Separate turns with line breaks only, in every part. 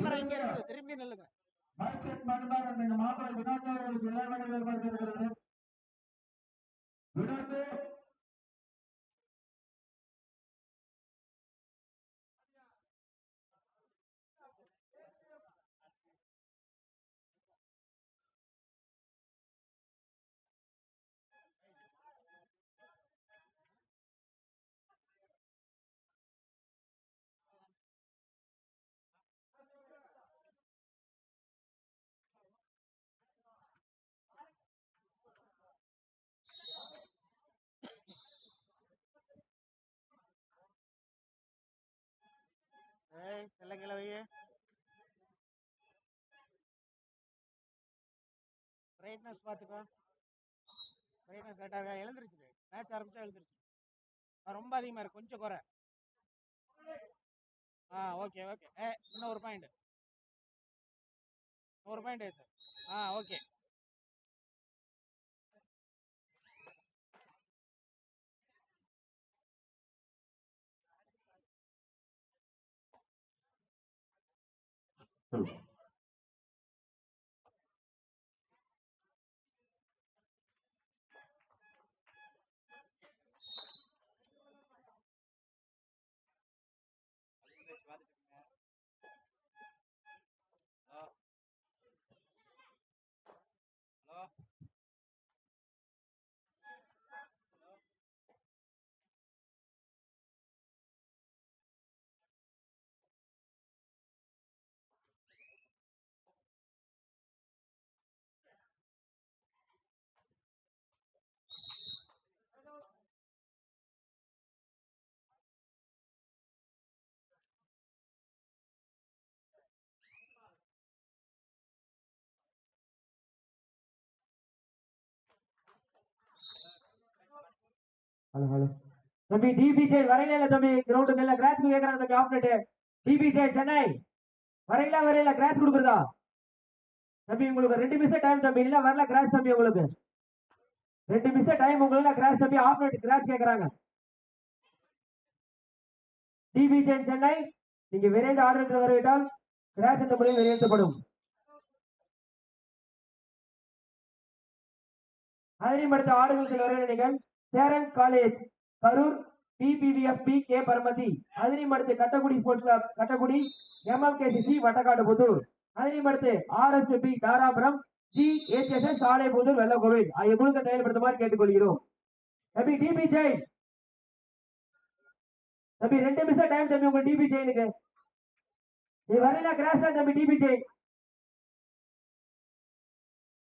Camera இங்க இருக்குது. திரும்பி நில்லுங்க.
மாப்பிள்ளை வினோத் அவர்களுக்கு விளையாட ஏற்படுத்தியிருக்கிறது வினோத்
கிழவை செல்ல கிளவையே பிரைட்னஸ் பார்த்துக்கோ பிரைட்னஸ் கரெக்டாக இருக்கா? எழுந்திருச்சு மேட்ச் ஆரம்பிச்சா எழுந்திருச்சு. ரொம்ப அதிகமாக இருக்கு கொஞ்சம் குறை. ஆ ஓகே ஓகே ஏ இன்னும் ஒரு பாயிண்ட் ஒரு பாயிண்ட் ஆ ஓகே ஹலோ
ஹலோ ஹலோ தம்பி டிபிஜே வரையில தம்பி கிரவுண்டுக்கு மேல கிராஸ் கேக்குறாங்க தம்பி ஆப்ரேட்டர் டிபிஜே சென்னை. வரையில வரையில கிராஸ் கொடுக்குறதா? தம்பி உங்களுக்கு ரெண்டு நிமிஷம் டைம் தம்பி இல்ல வரல கிராஸ் தம்பி உங்களுக்கு. ரெண்டு நிமிஷம் டைம் உங்களுக்கு கிராஸ் தம்பி ஆப்ரேட் கிராஸ் கேக்குறாங்க. டிபிஜே சென்னை. நீங்க விரைந்து ஆர்டருக்கு வரவிட்டால் கிராஸ் இந்த முறையில் நிறைவேற்றப்படும் அதனையும் அடுத்த ஆடுகளுக்கு வர நீங்கள். Cheran college Karur PPVF P K Paramathi அதனையும் அடுத்து Kattakudi sports club Kattakudi MMKCC Vattakadu Pudur அதனையும் அடுத்து RSP Dharapuram G HSS Salaipudur Vellakovil. ஆகிய குழுக்க செயல்படுத்துமாறு கேட்டுக்கொள்கிறோம். தம்பி டிபி ஜெயின் தம்பி ரெண்டு நிமிஷம் டைம் தம்பி உங்க டிபி ஜெயினுக்கு நீ வரல கிராஸ் தான் தம்பி டிபி ஜெயின்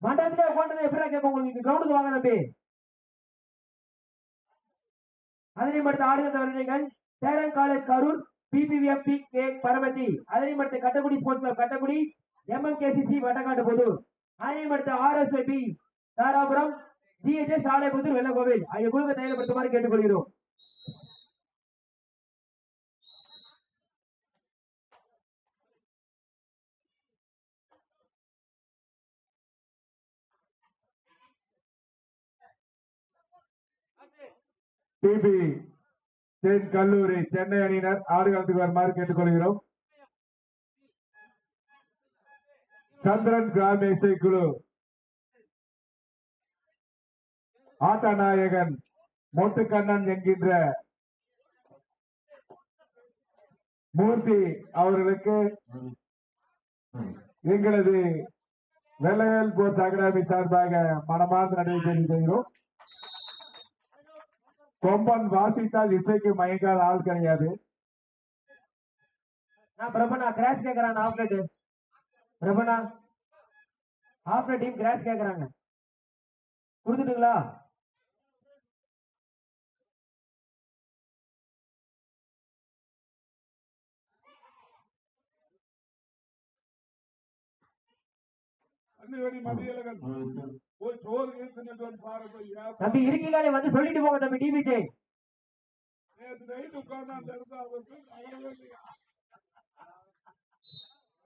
மண்டபத்துல உட்காந்து எப்படி கேட்போம் உங்களுக்கு? கிரவுண்டுக்கு வாங்க தம்பி. அதனையும் அடுத்து ஆடுகிற வருடங்கள் Cheran college Karur PBVF P K Paramathi அதனையும் அடுத்து Kattakudi sports club Kattakudi MMKCC Vattakattu Pudur அதனையும் அடுத்து ஆர்எஸ்ஐபி தாராபுரம் ஜிஹெச்எஸ் ஆலயபுத்தூர் வெள்ளக்கோவில். ஆகிய குழுவை செயல்படுத்துமாறு கேட்டுக்கொள்கிறோம்.
டிபி தென் கல்லூரி சென்னை அணியினர் ஆடுகளத்துக்கு வருமாறு கேட்டுக்கொள்கிறோம். சந்திரன் கிராம இசைக்குழு ஆட்டநாயகன் மொட்டுக்கண்ணன் என்கின்ற மூர்த்தி அவர்களுக்கு எங்களது வெள்ளவேல் போர்ஸ் அகாடமி சார்பாக மனமார்ந்த நன்றி கொம்பன் வாசித்தால் இசைக்கு மயங்காத ஆள் கிடையாது.
நான் பிரபனா கிராஷ் கேக்குறாங்க ஆப்ரேட் பிரபனா ஆப்ரேட் டீம் கிராஷ் கேக்குறாங்க. கொடுத்துட்டுங்களா? தம்பி இருக்கீங்களே வந்து சொல்லிட்டு போங்க தம்பி டிபிஜே?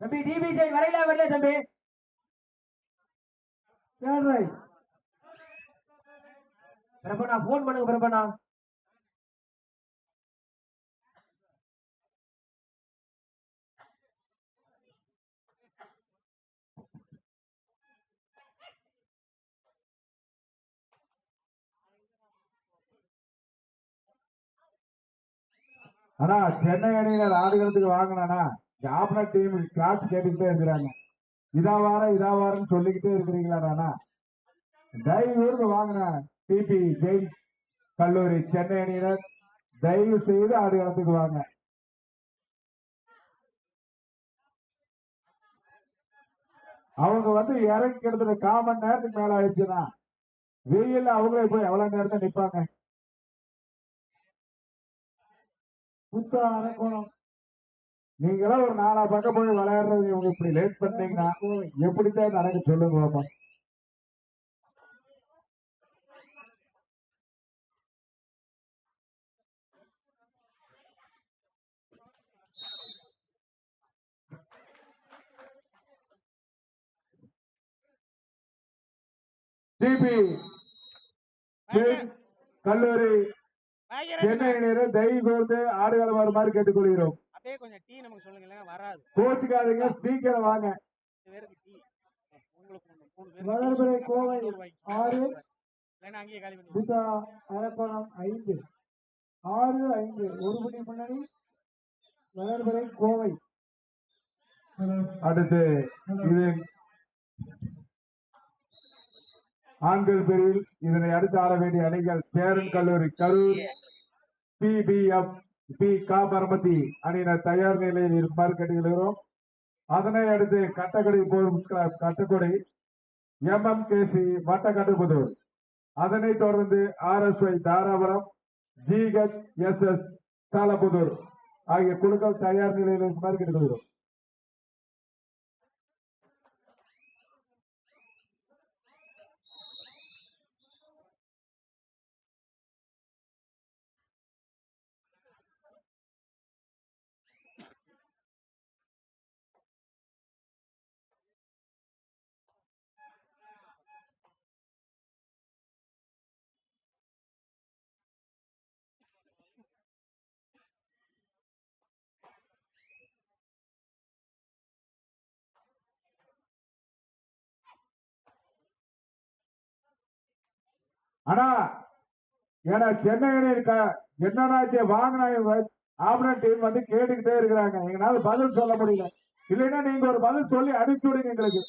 தம்பி டிபிஜே வரையில வரல தம்பி. பிரபனா போன் பண்ணுங்க பிரபனா
ஆனா சென்னை அணியில ஆடுகளத்துக்கு வாங்கினா ஜாப்னா டீம் கிளாஸ் கேட்டுக்கிட்டே இருக்கிறாங்க. இதா வாரம் இதா வாரம்னு சொல்லிக்கிட்டே இருக்கிறீங்களாடா தயவு வாங்கின டிபி ஜெயின் கல்லூரி சென்னை அணியினர் தயவு செய்து ஆடுகளத்துக்கு வாங்க. அவங்க வந்து இறங்கி கிட்டத்தட்ட காமன் நேரத்துக்கு மேல ஆயிடுச்சுன்னா வெயில் அவங்களே போய் எவ்வளவு நேரத்தை நிப்பாங்க? புத்தா அரக்கோணம் நீங்களாம் ஒரு நாலா பக்கம் போய் விளையாடுறது இவங்க இப்படி லேட் பண்ணீங்கன்னா எப்படித்தான் நடக்க சொல்லுங்க பாப்பா. டிபி கல்லூரி சென்னை அணியினர் தயவு கூர்ந்து ஆடுகளம் வருமாறு கேட்டுக்கொள்கிறோம்.
அப்படியே கொஞ்சம் டீ நமக்கு சொல்லுங்க இல்லைன்னா வராது.
கோச்சுக்காதீங்க சீக்கிரம் வாங்க.
வளர்பிறை கோவை. ஆறு. ஐந்து. ஆறு ஐந்து. ஒரு மணி முன்னணி. வளர்பிறை கோவை.
அடுத்து இது ஆண்கள் பிரிவில் இதனை அடுத்து ஆட வேண்டிய அணிகள் சேரன் கல்லூரி கரூர். பிபிஎஃப் பி கா பரமதி அணியினர் தயார் நிலையில் இருக்குமாறு கேட்டுக்கொள்கிறோம் அதனை அடுத்து கட்டக்கடை போடும் கே எம்எம்கேசி வட்டக்கட்டுப்புதூர் அதனைத் தொடர்ந்து RSI Dharapuram GH S S Salapudur ஆகிய குழுக்கள் தயார் நிலையில் இருக்குமாறு கேட்டுக்கொள்கிறோம் ஆனா ஏன்னா சென்னை அணியிருக்க என்னன்னாச்சு வாங்கின ஆபரன் டீம் வந்து கேட்டுக்கிட்டே இருக்கிறாங்க. எங்களால பதில் சொல்ல முடியல. இல்லைன்னா நீங்க ஒரு பதில் சொல்லி அனுப்பிச்சு விடுங்க எங்களுக்கு.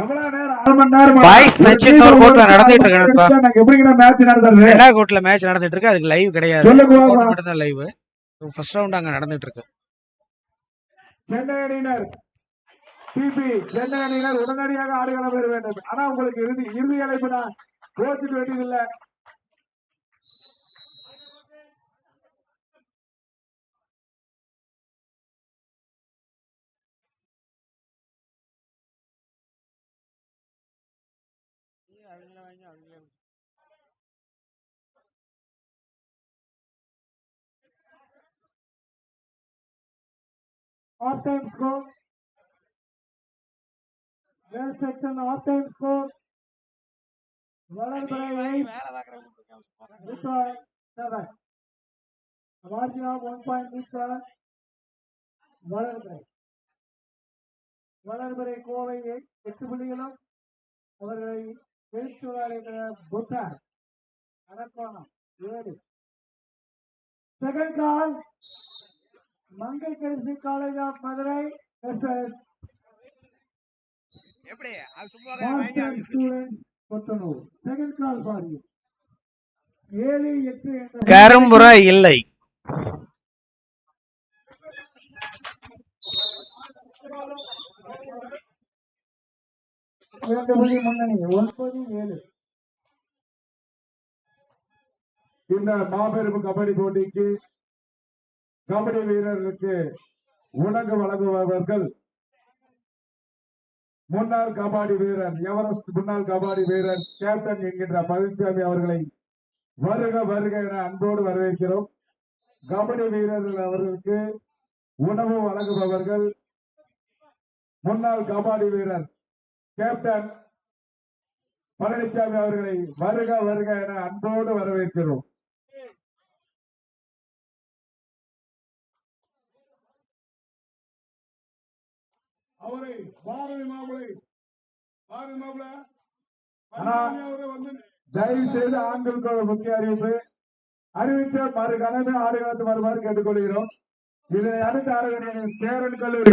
எவ்வளவு நேரம் அரை மணி நேரம்?
Boys match இன்னொரு court ல நடந்துட்டு இருக்கு நண்பா.
நாங்க எப்படிங்க மேட்ச்
நடந்துட்டு இருக்கு. அதுக்கு லைவ் கிடையாது. மட்டும் தான் லைவ் ஃபர்ஸ்ட் ரவுண்ட் அங்க நடந்துட்டு இருக்கு.
சென்னை சென்னை அணியினர் உடனடியாக ஆடுகளம் பெற வேண்டும். ஆனா உங்களுக்கு இறுதி இறுதி அழைப்பு தான். கோச்சிட்டு வேண்டியதில்லை
அவங்களே வாங்கி அவங்களே
Half time score. Well section half time score. வளர்பிறை eight,
வேலை பாக்குறவங்க இருக்காங்க, போறாங்க.
Buddha கோவை எட்டு புள்ளிகளும் அவர்களை எழுத்துள்ளார்கள் புத்தா அரக்கோணம் ஏழு second call Mangayarkarasi college of Madurai SS
எப்படி அது சும்மா தான் வாங்கி
மாஸ்டர்
அவங்க-
ஸ்டூடெண்ட்ஸ் கொத்தனூர் செகண்ட் கால் பாரு ஏழு எட்டு என்ற
கரும்புறா இல்லை.
இரண்டு புள்ளி முன்னணி ஒன்பது ஏழு.
இந்த மாபெரும் கபடி போட்டிக்கு கபடி வீரர்களுக்கு உணவு வழங்குபவர்கள் முன்னாள் கபாடி வீரர் எவரெஸ்ட் முன்னாள் கபாடி வீரர் கேப்டன் என்கின்ற பழனிசாமி அவர்களை வருக வருக என அன்போடு வரவேற்கிறோம். கபடி வீரர்கள் அவர்களுக்கு உணவு வழங்குபவர்கள் முன்னாள் கபாடி வீரர் கேப்டன் பழனிசாமி அவர்களை வருக வருக என அன்போடு வரவேற்கிறோம். அவரை பாரதி மாப்பிளை பாரதி மாப்பிளை அவரை வந்து தயவு செய்து ஆண்களுக்கு முக்கிய அறிவிப்பு அறிவித்த மறு கணமே ஆடுகளத்து வருமாறு கேட்டுக்கொள்கிறோம்.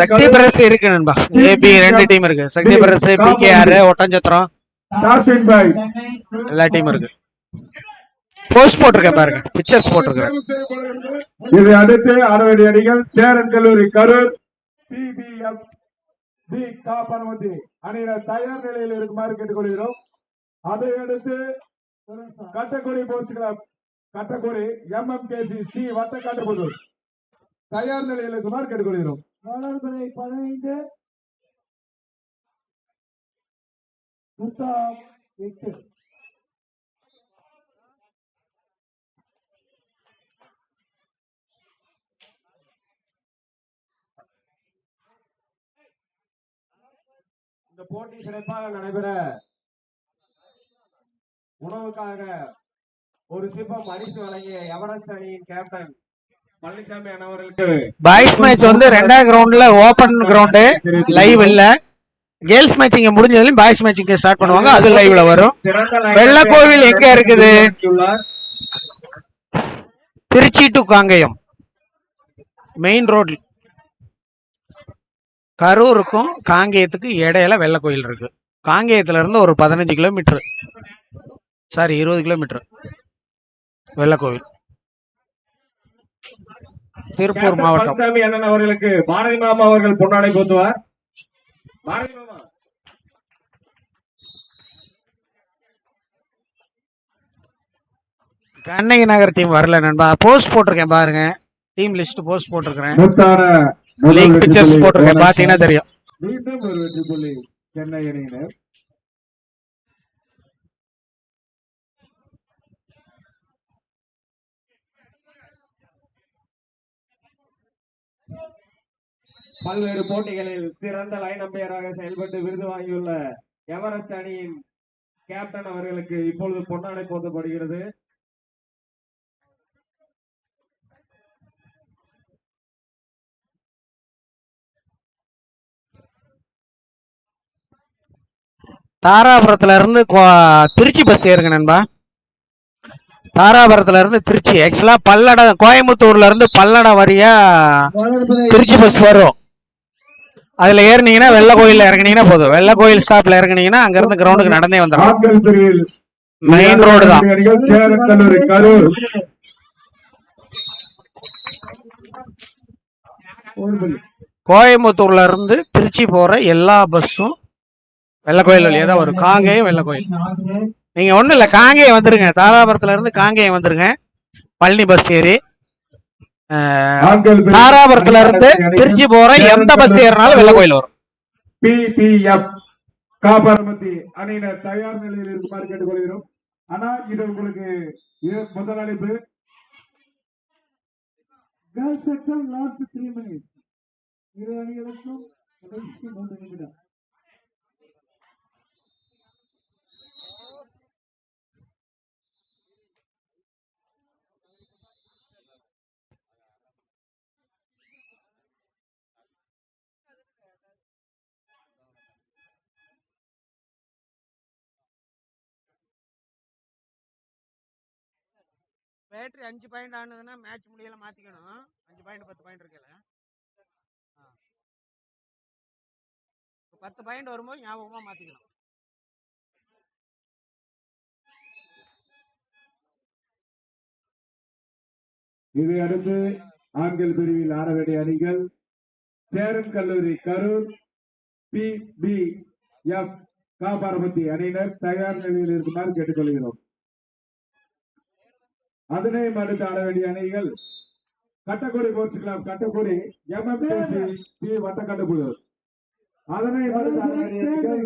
சக்தி பிரஸ் இருக்கு நண்பா. ஏபி ரெண்டு டீம் இருக்கு. சக்தி பிரஸ் பிகேஆர் ஒட்டஞ்சத்திரம் எல்லா டீம் இருக்கு. போஸ்ட் போட்டிருக்கேன் பாருங்க. பிக்சர்ஸ் போட்டிருக்கேன்
இதை அடுத்து வேண்டிய அணிகள் சேரன் கல்லூரி கரூர் சிபிஎஃப் தி கா பரமதி அணியினர் தயார் நிலையில் இருக்குமாறு கேட்டுக்கொள்கிறோம். அதை அடுத்து Kattakudi sports club Kattakudi K C Vattakattupudur தயார் நிலையில் இருக்குமாறு கேட்டுக்கொள்கிறோம்.
பதினைந்து. எட்டு.
இந்த போட்டி சிறப்பாக நடைபெற உணவுக்காக ஒரு சிப்பம் அரிசி வழங்கிய எவரெஸ்ட் அணியின் கேப்டன் பழனிசாமி அண்ணவர்களுக்கு
பாய்ஸ் மேட்ச் வந்து ரெண்டாவது கிரவுண்ட்ல ஓபன் கிரவுண்டு லைவ் இல்ல. கேர்ள்ஸ் மேட்ச் இங்க முடிஞ்சதுலயும் பாய்ஸ் மேட்ச் இங்க ஸ்டார்ட் பண்ணுவாங்க. அது லைவ்ல வரும். வெள்ளக்கோவில் எங்க இருக்குது? திருச்சி டு காங்கேயம். மெயின் ரோட்ல கரூருக்கும் காங்கேயத்துக்கு இடையில வெள்ளை கோயில் இருக்கு. காங்கேயத்துல இருந்து ஒரு பதினஞ்சு கிலோமீட்டர். சாரி இருபது கிலோமீட்டர். வெள்ளை கோவில். திருப்பூர் மாவட்டம்.
அண்ணன் அவர்களுக்கு பாரதி மாமா அவர்கள் பொன்னாடை போத்துவார் பாரதி மாமா.
கண்ணகி நகர் டீம் வரல நண்பா. போஸ்ட் போட்டிருக்கேன் பாருங்க. டீம் லிஸ்ட் போஸ்ட் போட்டிருக்கிறேன். லிங்க் பிக்சர்ஸ் போட்டிருக்கேன். பாத்தீங்கன்னா தெரியும்.
மீண்டும் ஒரு வெற்றி புள்ளி சென்னை அணியினர். பல்வேறு போட்டிகளில் சிறந்த லைன் அம்பையராக செயல்பட்டு விருது வாங்கியுள்ள எவரெஸ்ட் அணியின் கேப்டன் அவர்களுக்கு இப்பொழுது பொன்னாடை போர்த்தப்படுகிறது
தாராபுரத்துல இருந்து கோ- திருச்சி பஸ் ஏறுங்க நண்பா. தாராபுரத்துல இருந்து திருச்சி. ஆக்சுவலா பல்லடம் கோயம்புத்தூர்ல இருந்து பல்லடம்
வரியா
திருச்சி பஸ் வரும். அதுல ஏறினீங்கன்னா வெள்ளை கோயில்ல இறங்கினீங்கன்னா போதும். வெள்ள கோயில் ஸ்டாப்ல இறங்கினீங்கன்னா அங்க இருந்து கிரவுண்டுக்கு நடந்தே வந்துடும் மெயின் ரோடு தான். கோயம்புத்தூர்ல இருந்து திருச்சி போற எல்லா பஸ்ஸும் வெள்ளை கோயில் வழியா தான் வரும். காங்கேயம் வெள்ளை கோயில்
நான்கு
நீங்க ஒண்ணும் இல்ல காங்கேயம் வந்துருங்க. தாராபுரத்துல இருந்து காங்கேயம் வந்துருங்க. பழனி பஸ் ஏறி. தாராபுரத்துல இருந்து திருச்சி போற எந்த பஸ் ஏறினாலும் வெள்ளை கோயில் வரும்
பிபிஎஃப் அணியினர் தயார் நிலையில் இருக்குமாறு கேட்டுக்கொள்கிறோம். ஆனா இது உங்களுக்கு முதல் அழைப்பு.
லாஸ்ட் த்ரீ மினிட்ஸ் இரு அணிகளுக்கும் கடைசி மூன்று நிமிடம்
பேட்டரி அஞ்சு பாயிண்ட் ஆனதுன்னா மேட்ச் முடியல மாற்றிக்கணும் அஞ்சு பாயிண்ட் பத்து பாயிண்ட் இருக்கல பத்து பாயிண்ட் வரும்போது ஞாபகமாக மாற்றிக்கலாம்
இதை அடுத்து ஆண்கள் பிரிவில் ஆட வேண்டிய அணிகள் சேரன் கல்லூரி கரூர் பி பி எஃப் காபாரபத்தி அணியினர் தயார் நிலையில் இருக்குமாறு கேட்டுக்கொள்கிறோம். அதனையும் அடுத்து ஆட வேண்டிய அணிகள் Kattakudi sports club Kattakudi MMC C வட்டக்கட்டுக்குழு அதனையும் அடுத்து ஆட வேண்டிய அணிகள்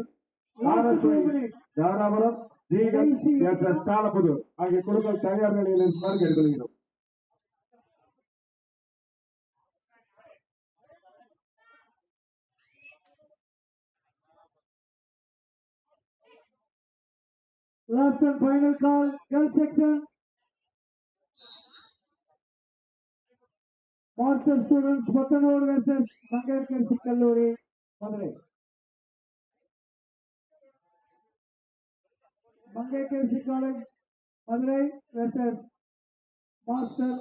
Dharapuram GM S S Salapudur ஆகிய குழுக்கள் தயார் நிலையில் இருக்குமாறு கேட்டுக்கொள்கிறோம்
Last and final call, girls section. Master students Pathanur versus Mangaiyarkarasi கல்லூரி Madurai.
Mangaikkarasi college Madurai versus master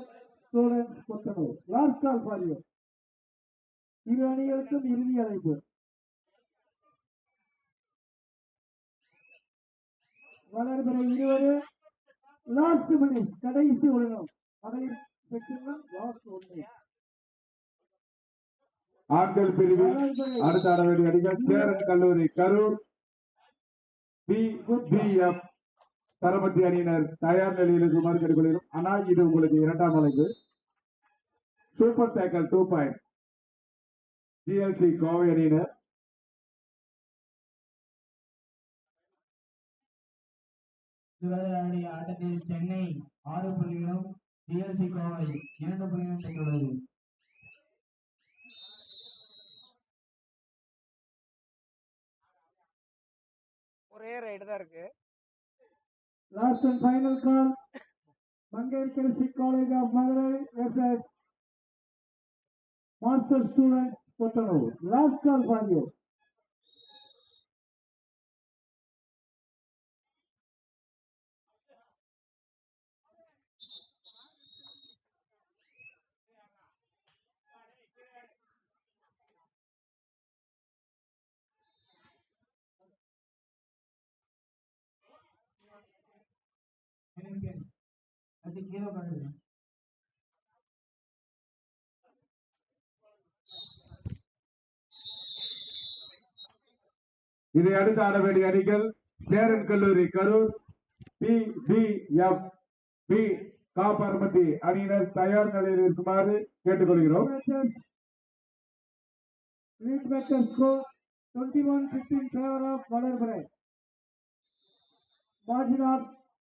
students Puthanur last call for you இரு அணிகளுக்கும் இறுதி அழைப்பு. வளர்பிறை இருபது லாஸ்ட் மினிட் கடைசி உள்ளனம் மகளிர் செக்ஷன் லாஸ்ட் ஒன்று
ஆண்கள் பிரிவில் அடுத்த ஆட வேண்டிய அணிகள் சேரன் கல்லூரி கரூர். பி பி எஃப் தரமத்தி அணியினர் தயார் நிலையில் இருக்குமாறு கேட்டுக்கொள்கிறோம் ஆனால் இது உங்களுக்கு இரண்டாம் அழைப்பு super cycle two point GLC Kovai அணியினர்.
ஆடிய ஆட்டத்தில் சென்னை ஆறு புள்ளிகளும் டிஎல்சி கோவை இரண்டு புள்ளிகளும் பெற்றுள்ளது
ஒரே ரைடு தான் இருக்கு.
Last and final call Mangaikkarasi college of Madurai versus master students Pottanur last call for you
இதை அடுத்து ஆட வேண்டிய அணிகள் சேரன் கல்லூரி Karur P P F P காப்பர்மதி அணியினர் தயார் நிலையில் இருக்குமாறு கேட்டுக்கொள்கிறோம்.
Lead better score 21-15 favor of Valarbrai. Margin of